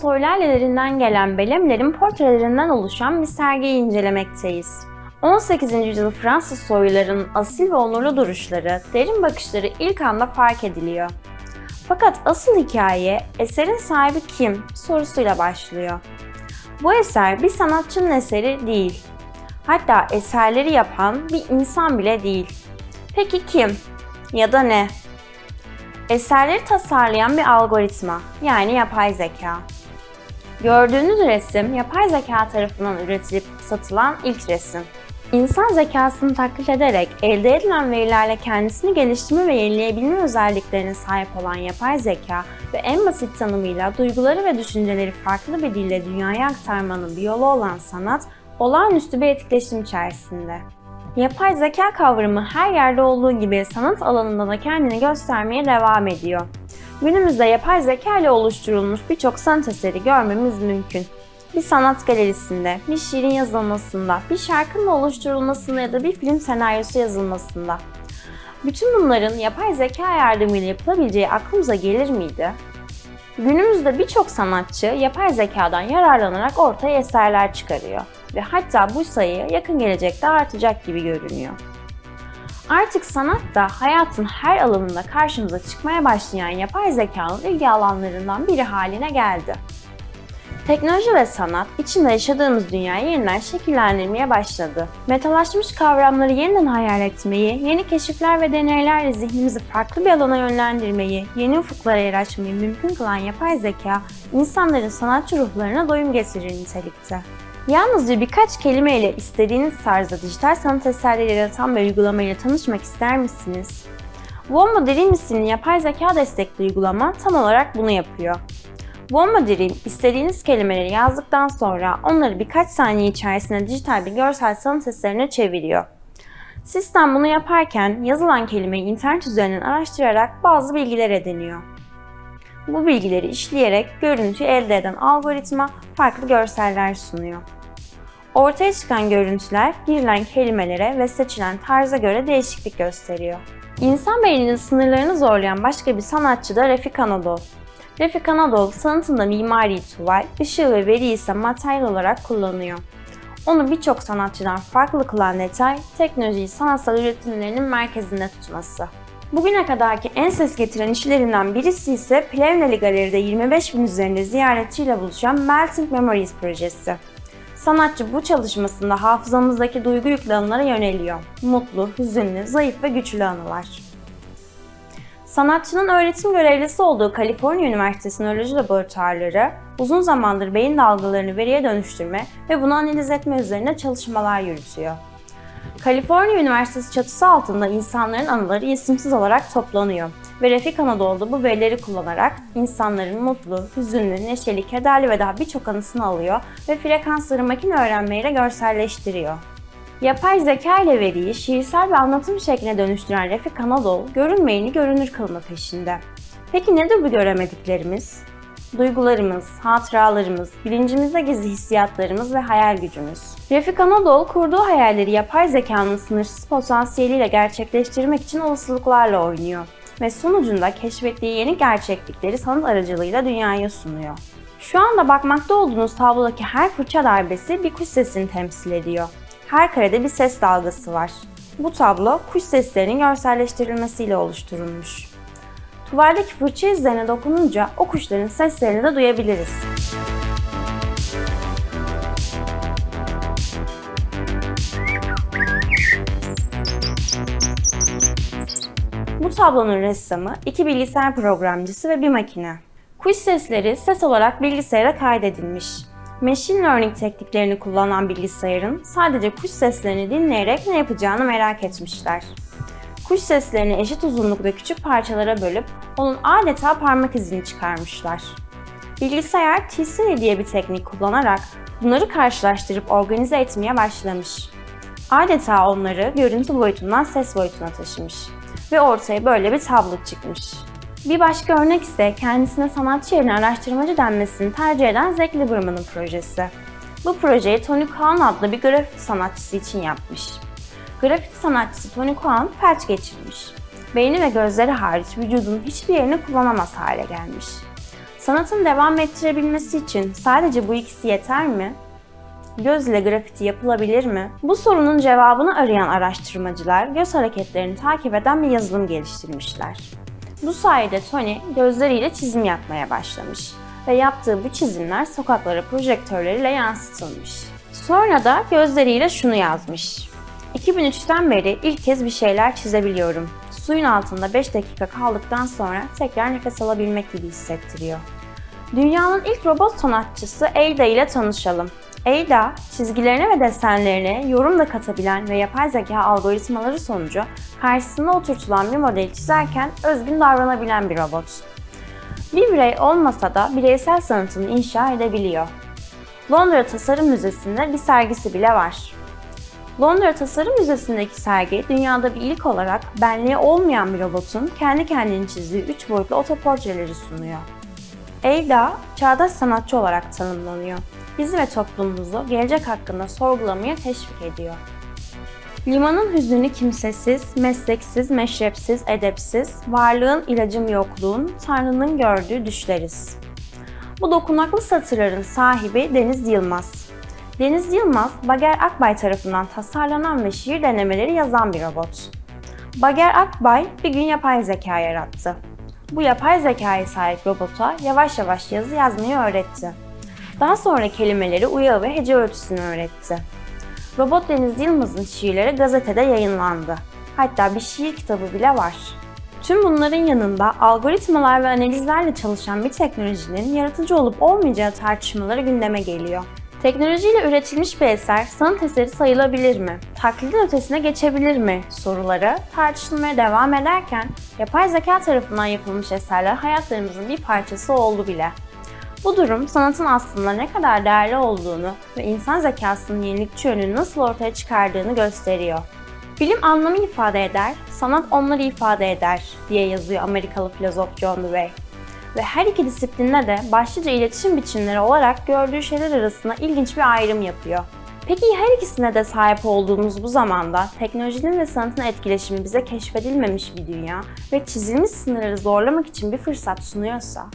soylu ailelerinden gelen Belemlerin portrelerinden oluşan bir sergiyi incelemekteyiz. 18. yüzyıl Fransız soyluların asil ve onurlu duruşları, derin bakışları ilk anda fark ediliyor. Fakat asıl hikaye eserin sahibi kim sorusuyla başlıyor. Bu eser bir sanatçının eseri değil. Hatta eserleri yapan bir insan bile değil. Peki kim? Ya da ne? Eserleri tasarlayan bir algoritma, yani yapay zeka. Gördüğünüz resim, yapay zeka tarafından üretilip satılan ilk resim. İnsan zekasını taklit ederek elde edilen verilerle kendisini geliştirme ve yenileyebilme özelliklerine sahip olan yapay zeka ve en basit tanımıyla duyguları ve düşünceleri farklı bir dille dünyaya aktarmanın bir yolu olan sanat, olağanüstü bir etkileşim içerisinde. Yapay zeka kavramı her yerde olduğu gibi sanat alanında da kendini göstermeye devam ediyor. Günümüzde yapay zeka ile oluşturulmuş birçok sanat eseri görmemiz mümkün. Bir sanat galerisinde, bir şiirin yazılmasında, bir şarkının oluşturulmasında ya da bir film senaryosu yazılmasında. Bütün bunların yapay zeka yardımıyla yapılabileceği aklımıza gelir miydi? Günümüzde birçok sanatçı yapay zekadan yararlanarak ortaya eserler çıkarıyor ve hatta bu sayı yakın gelecekte artacak gibi görünüyor. Artık sanat da hayatın her alanında karşımıza çıkmaya başlayan yapay zekanın ilgi alanlarından biri haline geldi. Teknoloji ve sanat içinde yaşadığımız dünyayı yeniden şekillendirmeye başladı. Metalaşmış kavramları yeniden hayal etmeyi, yeni keşifler ve deneylerle zihnimizi farklı bir alana yönlendirmeyi, yeni ufuklara yer açmayı mümkün kılan yapay zeka, insanların sanatçı ruhlarına doyum getirir nitelikte. Yalnızca birkaç kelimeyle istediğiniz tarzda dijital sanat eserleri yaratan bir uygulamayla tanışmak ister misiniz? Wombo Dream isimli yapay zeka destekli uygulama tam olarak bunu yapıyor. Wombo Dream, istediğiniz kelimeleri yazdıktan sonra onları birkaç saniye içerisinde dijital bir görsel sanat eserine çeviriyor. Sistem bunu yaparken yazılan kelimeyi internet üzerinden araştırarak bazı bilgiler ediniyor. Bu bilgileri işleyerek görüntü elde eden algoritma farklı görseller sunuyor. Ortaya çıkan görüntüler girilen kelimelere ve seçilen tarza göre değişiklik gösteriyor. İnsan beyninin sınırlarını zorlayan başka bir sanatçı da Refik Anadol. Refik Anadol sanatında mimari tuval, ışığı ve veriyi ise materyal olarak kullanıyor. Onu birçok sanatçıdan farklı kılan detay, teknolojiyi sanatsal üretimlerinin merkezinde tutması. Bugüne kadarki en ses getiren işlerinden birisi ise Plevneli Galeri'de 25 bin üzerinde ziyaretçiyle buluşan Melting Memories projesi. Sanatçı bu çalışmasında hafızamızdaki duygu yüklü anılara yöneliyor. Mutlu, hüzünlü, zayıf ve güçlü anılar. Sanatçının öğretim görevlisi olduğu Kaliforniya Üniversitesi Nöroloji Laboratuvarları uzun zamandır beyin dalgalarını veriye dönüştürme ve bunu analiz etme üzerine çalışmalar yürütüyor. Kaliforniya Üniversitesi çatısı altında insanların anıları isimsiz olarak toplanıyor ve Refik Anadolu'da bu verileri kullanarak insanların mutlu, hüzünlü, neşeli, kederli ve daha birçok anısını alıyor ve frekansları makine öğrenmeyle görselleştiriyor. Yapay zeka ile veriyi şiirsel bir anlatım şekline dönüştüren Refik Anadolu, görünmeyeni görünür kılma peşinde. Peki nedir bu göremediklerimiz? Duygularımız, hatıralarımız, bilincimizde gizli hissiyatlarımız ve hayal gücümüz. Refik Anadolu kurduğu hayalleri yapay zekanın sınırsız potansiyeliyle gerçekleştirmek için olasılıklarla oynuyor ve sonucunda keşfettiği yeni gerçeklikleri sanat aracılığıyla dünyaya sunuyor. Şu anda bakmakta olduğunuz tablodaki her fırça darbesi bir kuş sesini temsil ediyor. Her karede bir ses dalgası var. Bu tablo kuş seslerinin görselleştirilmesiyle oluşturulmuş. Tuvaldeki fırça izlerine dokununca o kuşların seslerini de duyabiliriz. Tablonun ressamı iki bilgisayar programcısı ve bir makine. Kuş sesleri ses olarak bilgisayara kaydedilmiş. Machine Learning tekniklerini kullanan bilgisayarın sadece kuş seslerini dinleyerek ne yapacağını merak etmişler. Kuş seslerini eşit uzunlukta küçük parçalara bölüp onun adeta parmak izini çıkarmışlar. Bilgisayar T-Cine diye bir teknik kullanarak bunları karşılaştırıp organize etmeye başlamış. Adeta onları görüntü boyutundan ses boyutuna taşımış ve ortaya böyle bir tablo çıkmış. Bir başka örnek ise kendisine sanatçı yerine araştırmacı denmesini tercih eden Zack Lieberman'ın projesi. Bu projeyi Tony Kuan adlı bir grafiti sanatçısı için yapmış. Grafiti sanatçısı Tony Kuan felç geçirmiş. Beyni ve gözleri hariç vücudun hiçbir yerini kullanamaz hale gelmiş. Sanatın devam ettirebilmesi için sadece bu ikisi yeter mi? Göz ile grafiti yapılabilir mi? Bu sorunun cevabını arayan araştırmacılar göz hareketlerini takip eden bir yazılım geliştirmişler. Bu sayede Tony gözleriyle çizim yapmaya başlamış ve yaptığı bu çizimler sokaklara projektörleriyle yansıtılmış. Sonra da gözleriyle şunu yazmış. 2003'ten beri ilk kez bir şeyler çizebiliyorum. Suyun altında 5 dakika kaldıktan sonra tekrar nefes alabilmek gibi hissettiriyor. Dünyanın ilk robot sanatçısı Ada ile tanışalım. Ada, çizgilerine ve desenlerine yorum da katabilen ve yapay zeka algoritmaları sonucu karşısına oturtulan bir modeli çizerken özgün davranabilen bir robot. Bir birey olmasa da bireysel sanatını inşa edebiliyor. Londra Tasarım Müzesi'nde bir sergisi bile var. Londra Tasarım Müzesi'ndeki sergi, dünyada bir ilk olarak benliği olmayan bir robotun kendi kendini çizdiği 3 boyutlu otoportreleri sunuyor. Ada, çağdaş sanatçı olarak tanımlanıyor. Bizi ve toplumumuzu gelecek hakkında sorgulamaya teşvik ediyor. Limanın hüzünlü kimsesiz, mesleksiz, meşrepsiz, edepsiz, varlığın ilacım yokluğun, Tanrı'nın gördüğü düşleriz. Bu dokunaklı satırların sahibi Deniz Yılmaz. Deniz Yılmaz, Bager Akbay tarafından tasarlanan ve şiir denemeleri yazan bir robot. Bager Akbay bir gün yapay zeka yarattı. Bu yapay zekaya sahip robota yavaş yavaş yazı yazmayı öğretti. Daha sonra kelimeleri uyağı ve hece ölçüsünü öğretti. Robot Deniz Yılmaz'ın şiirleri gazetede yayınlandı. Hatta bir şiir kitabı bile var. Tüm bunların yanında algoritmalar ve analizlerle çalışan bir teknolojinin yaratıcı olup olmayacağı tartışmaları gündeme geliyor. Teknolojiyle üretilmiş bir eser sanat eseri sayılabilir mi? Taklidin ötesine geçebilir mi? soruları tartışılmaya devam ederken yapay zeka tarafından yapılmış eserler hayatlarımızın bir parçası oldu bile. Bu durum sanatın aslında ne kadar değerli olduğunu ve insan zekasının yenilikçi yönünü nasıl ortaya çıkardığını gösteriyor. Bilim anlamı ifade eder, sanat onları ifade eder diye yazıyor Amerikalı filozof John Dewey. Ve her iki disiplinde de başlıca iletişim biçimleri olarak gördüğü şeyler arasında ilginç bir ayrım yapıyor. Peki her ikisine de sahip olduğumuz bu zamanda teknolojinin ve sanatın etkileşimi bize keşfedilmemiş bir dünya ve çizilmiş sınırları zorlamak için bir fırsat sunuyorsa